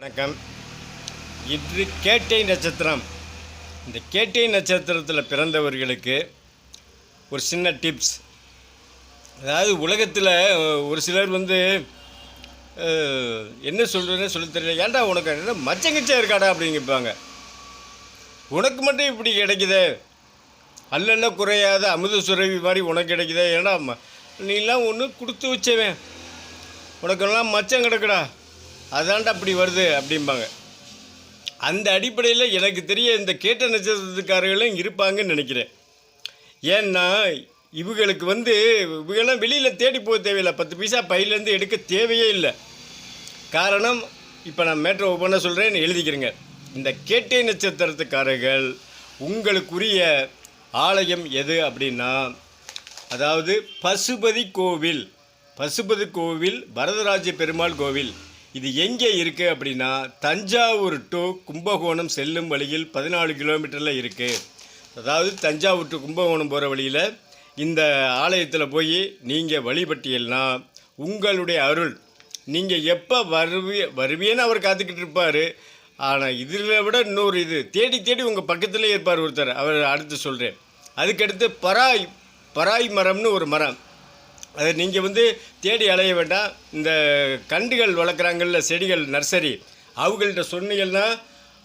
வணக்கம். இன்று கேட்டை நட்சத்திரம். இந்த கேட்டை நட்சத்திரத்தில் பிறந்தவர்களுக்கு ஒரு சின்ன டிப்ஸ். அதாவது உலகத்தில் ஒரு சிலர் வந்து என்ன சொல்கிறதுன்னு சொல்லி தெரியல. ஏன்டா உனக்கு என்ன மச்சங்கச்சா இருக்காடா அப்படிங்கிப்பாங்க உனக்கு மட்டும் இப்படி கிடைக்குதே. அல்லன்ன குறையாத அமுத சுரவி மாதிரி உனக்கு கிடைக்குதே. ஏன்னா நீலாம் ஒன்று கொடுத்து வச்சவேன். உனக்கெல்லாம் மச்சம் கிடக்குடா. அதான்டா அப்படி வருது அப்படிம்பாங்க. அந்த அடிப்படையில் எனக்கு தெரிய இந்த கேட்ட நட்சத்திரத்துக்காரர்களும் இருப்பாங்கன்னு நினைக்கிறேன். ஏன்னா இவங்களுக்கு வந்து இவங்கெல்லாம் வெளியில் தேடி போக தேவையில்லை. பத்து பைசா பையிலேருந்து எடுக்க தேவையே இல்லை. காரணம் இப்போ நான் மேட்ரு ஒவ்வொன்றா சொல்கிறேன் எழுதிக்கிறேங்க. இந்த கேட்டை நட்சத்திரத்துக்காரர்கள் உங்களுக்குரிய ஆலயம் எது அப்படின்னா அதாவது பசுபதி கோவில். பசுபதி கோவில் வரதராஜ பெருமாள் கோவில். இது எங்கே இருக்குது அப்படின்னா தஞ்சாவூர் டு கும்பகோணம் செல்லும் வழியில் பதினாலு கிலோமீட்டரில் இருக்குது அதாவது தஞ்சாவூர் டு கும்பகோணம் போகிற வழியில் இந்த ஆலயத்தில் போய் நீங்கள் வழிபட்டீங்கன்னா உங்களுடைய அருள். நீங்கள் எப்போ வருவி வருவியன்னு அவர் காத்துக்கிட்டு இருப்பார். ஆனால் இதில் விட இன்னொரு இது. தேடி தேடி உங்கள் பக்கத்துலேயே இருப்பார் ஒருத்தர். அவர் அடுத்து சொல்கிறேன் அதுக்கடுத்து பராய் பராய் மரம்னு ஒரு மரம். அதை நீங்கள் வந்து தேடி அலைய வேண்டாம். இந்த கண்டுகள் வளர்க்குறாங்கள்ல செடிகள் நர்சரி அவங்கள்ட்ட சொன்னீங்கன்னா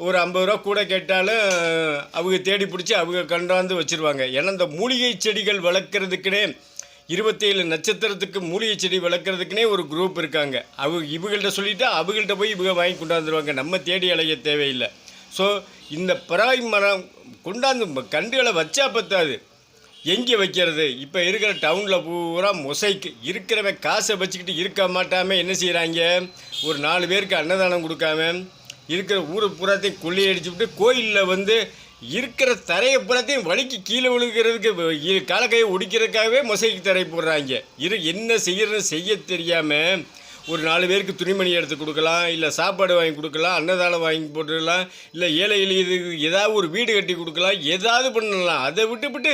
ஒரு ஐம்பது ரூபா கூட கேட்டாலும் அவங்க தேடி பிடிச்சி அவங்க கண்டாந்து வச்சுருவாங்க. ஏன்னா இந்த மூலிகை செடிகள் வளர்க்குறதுக்குனே இருபத்தேழு நட்சத்திரத்துக்கு மூலிகை செடி வளர்க்குறதுக்குனே ஒரு குரூப் இருக்காங்க. அவங்க இவங்கள்ட்ட சொல்லிவிட்டு அவங்கள்ட்ட போய் இவங்க வாங்கி கொண்டாந்துருவாங்க நம்ம தேடி அலைய தேவையில்லை. ஸோ இந்த பராய் மரம் கொண்டாந்து கண்டுகளை வச்சா பத்தாது. எங்கே வைக்கிறது? இப்போ இருக்கிற டவுனில் பூரா மொசைக்கு. இருக்கிறவன் காசை வச்சுக்கிட்டு இருக்க மாட்டாமல் என்ன செய்கிறாங்க? ஒரு நாலு பேருக்கு அன்னதானம் கொடுக்காம இருக்கிற ஊரை பூராத்தையும் கொள்ளையடிச்சு விட்டு கோயிலில் வந்து இருக்கிற தரையை புறத்தையும் வலிக்கு கீழே விழுகிறதுக்கு காலக்கையை ஒடிக்கிறதுக்காகவே மொசைக்கு தரை போடுறாங்க. இரு என்ன செய்யறது செய்ய தெரியாமல் ஒரு நாலு பேருக்கு துணிமணி எடுத்து கொடுக்கலாம் இல்லை சாப்பாடு வாங்கி கொடுக்கலாம் அன்னதானம் வாங்கி போட்டுக்கலாம் இல்லை ஏழை எளியதுக்கு ஏதாவது ஒரு வீடு கட்டி கொடுக்கலாம் ஏதாவது பண்ணலாம். அதை விட்டுவிட்டு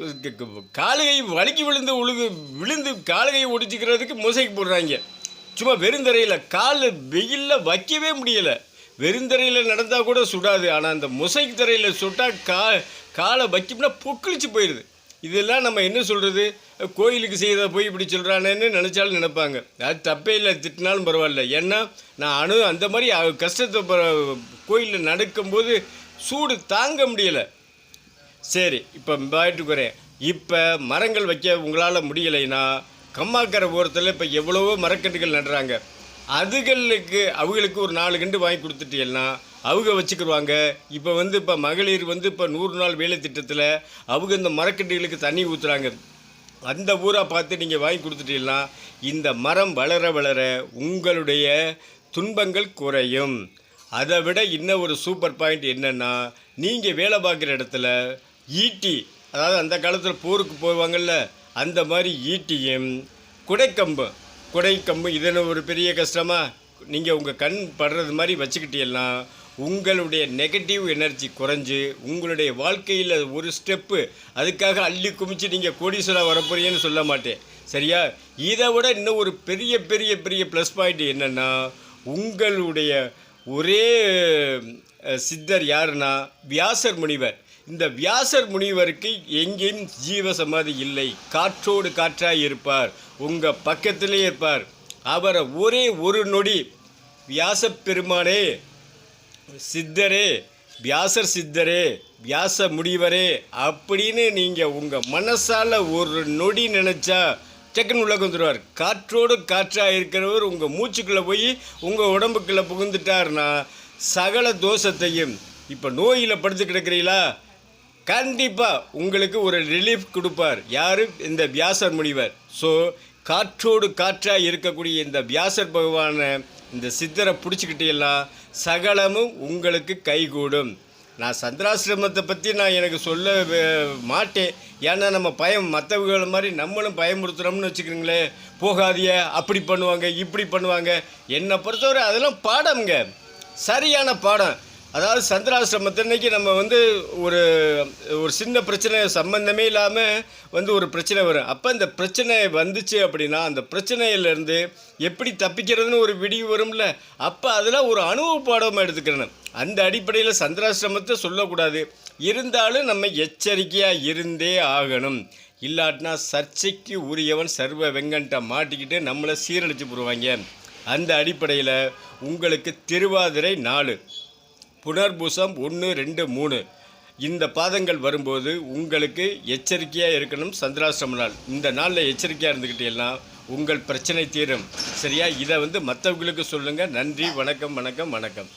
விட்டு காலுகை வலிக்கு விழுந்து உழுகு விழுந்து காலுகையை ஒடிச்சிக்கிறதுக்கு மொசைக்கு போடுறாங்க. சும்மா வெறுந்தரையில் கால் வெயிலில் வைக்கவே முடியலை. வெறுந்தரையில் நடந்தால் கூட சுடாது. ஆனால் அந்த மொசைக்கு தரையில் சுட்டால் கா காலை வைக்கணும்னா பொக்கிழிச்சு போயிடுது இதெல்லாம் நம்ம என்ன சொல்கிறது கோயிலுக்கு செய்த போய் இப்படி சொல்கிறானேன்னு நினச்சாலும் நினைப்பாங்க. அது தப்பே இல்லை திட்டினாலும் பரவாயில்ல. ஏன்னா நான் அணு அந்த மாதிரி கஷ்டத்தை ப- கோயிலில் நடக்கும்போது சூடு தாங்க முடியலை. சரி இப்போ பாயிட்டு இப்போ மரங்கள் வைக்க உங்களால் முடியலைன்னா கம்மாக்கரை ஓரத்தில் இப்போ எவ்வளவோ மரக்கன்றுகள் நடுறாங்க. அதுகளுக்கு அவங்களுக்கு ஒரு நாலு கண்டு வாங்கி கொடுத்துட்டீங்கன்னா அவங்க வச்சுக்கிடுவாங்க இப்போ வந்து இப்போ மகளிர் வந்து இப்போ நூறு நாள் வேலை திட்டத்தில் அவங்க இந்த மரக்கன்றுகளுக்கு தண்ணி ஊற்றுறாங்க அந்த ஊரை பார்த்து நீங்கள் வாங்கி கொடுத்துட்டீங்கன்னா இந்த மரம் வளர வளர உங்களுடைய துன்பங்கள் குறையும். அதை விட இன்னும் ஒரு சூப்பர் பாயிண்ட் என்னென்னா நீங்கள் வேலை பார்க்குற இடத்துல ஈட்டி அதாவது அந்த காலத்தில் போருக்கு போவாங்கள்ல அந்த மாதிரி ஈட்டியும் குடைக்கம்பு. குடைக்கம்பு இதுன்னு ஒரு பெரிய கஷ்டமாக நீங்கள் உங்கள் கண் படுறது மாதிரி வச்சுக்கிட்டீங்கன்னா உங்களுடைய நெகட்டிவ் எனர்ஜி குறைஞ்சு உங்களுடைய வாழ்க்கையில் ஒரு ஸ்டெப்பு அதுக்காக அள்ளி குமிச்சு நீங்கள் கோடீஸ்வரா வரப்போறீங்கன்னு சொல்ல மாட்டேன். சரியா? இதை விட இன்னும் ஒரு பெரிய பெரிய பெரிய ப்ளஸ் பாயிண்ட் என்னென்னா உங்களுடைய ஒரே சித்தர் யாருன்னா வியாசர் முனிவர். இந்த வியாசர் முனிவருக்கு எங்கேயும் ஜீவ சமாதி இல்லை. காற்றோடு காற்றாக இருப்பார். உங்கள் பக்கத்திலே இருப்பார். அவரை ஒரே ஒரு நொடி வியாச பெருமானே சித்தரே வியாசர் சித்தரே வியாச முடிவரே அப்படின்னு நீங்கள் உங்கள் மனசால் ஒரு நொடி நினச்சா டக்குன்னு உள்ளே வந்துடுவார் காற்றோடு காற்றாக இருக்கிறவர் உங்கள் மூச்சுக்குள்ளே போய் உங்கள் உடம்புக்குள்ளே புகுந்துட்டார்னா சகல தோஷத்தையும் இப்போ நோயில் படுத்து கிடக்கிறீங்களா? கண்டிப்பாக உங்களுக்கு ஒரு ரிலீஃப் கொடுப்பார். யார்? இந்த வியாசர் முனிவர். ஸோ காற்றோடு காற்றாக இருக்கக்கூடிய இந்த வியாசர் பகவானை இந்த சித்தரை பிடிச்சிக்கிட்டீங்களா? சகலமும் உங்களுக்கு கைகூடும். நான் சந்திராசிரமத்தை பற்றி நான் எனக்கு சொல்ல மாட்டேன். ஏன்னா நம்ம பயம் மற்றவங்கள மாதிரி நம்மளும் பயமுறுத்துகிறோம்னு வச்சுக்கிறீங்களே போகாதிய அப்படி பண்ணுவாங்க இப்படி பண்ணுவாங்க. என்னை பொறுத்தவரை அதெல்லாம் பாடம்ங்க. சரியான பாடம். அதாவது சந்திராசிரமத்தன்னைக்கு நம்ம வந்து ஒரு ஒரு சின்ன பிரச்சனை சம்பந்தமே இல்லாமல் வந்து ஒரு பிரச்சனை வரும். அப்போ இந்த பிரச்சனை வந்துச்சு அப்படின்னா அந்த பிரச்சனையிலேருந்து எப்படி தப்பிக்கிறதுன்னு ஒரு விடிவு வரும்ல. அப்போ அதில் ஒரு அனுபவ பாடமாக எடுத்துக்கிறணும் அந்த அடிப்படையில் சந்திராசிரமத்தை சொல்லக்கூடாது. இருந்தாலும் நம்ம எச்சரிக்கையாக இருந்தே ஆகணும். இல்லாட்டினா சர்ச்சைக்கு உரியவன் சர்வ வெங்கன்ட்ட மாட்டிக்கிட்டு நம்மளை சீரழிச்சு போடுவாங்க. அந்த அடிப்படையில் உங்களுக்கு திருவாதிரை நாலு. புனர்பூசம் ஒன்று ரெண்டு மூணு. இந்த பாதங்கள் வரும்போது உங்களுக்கு எச்சரிக்கையாக இருக்கணும் சந்திராசிரம நாள். இந்த நாளில் எச்சரிக்கையாக இருந்துக்கிட்டீங்கன்னா உங்கள் பிரச்சனை தீரும். சரியா? இதை வந்து மற்றவங்களுக்கு சொல்லுங்கள் நன்றி வணக்கம் வணக்கம் வணக்கம்.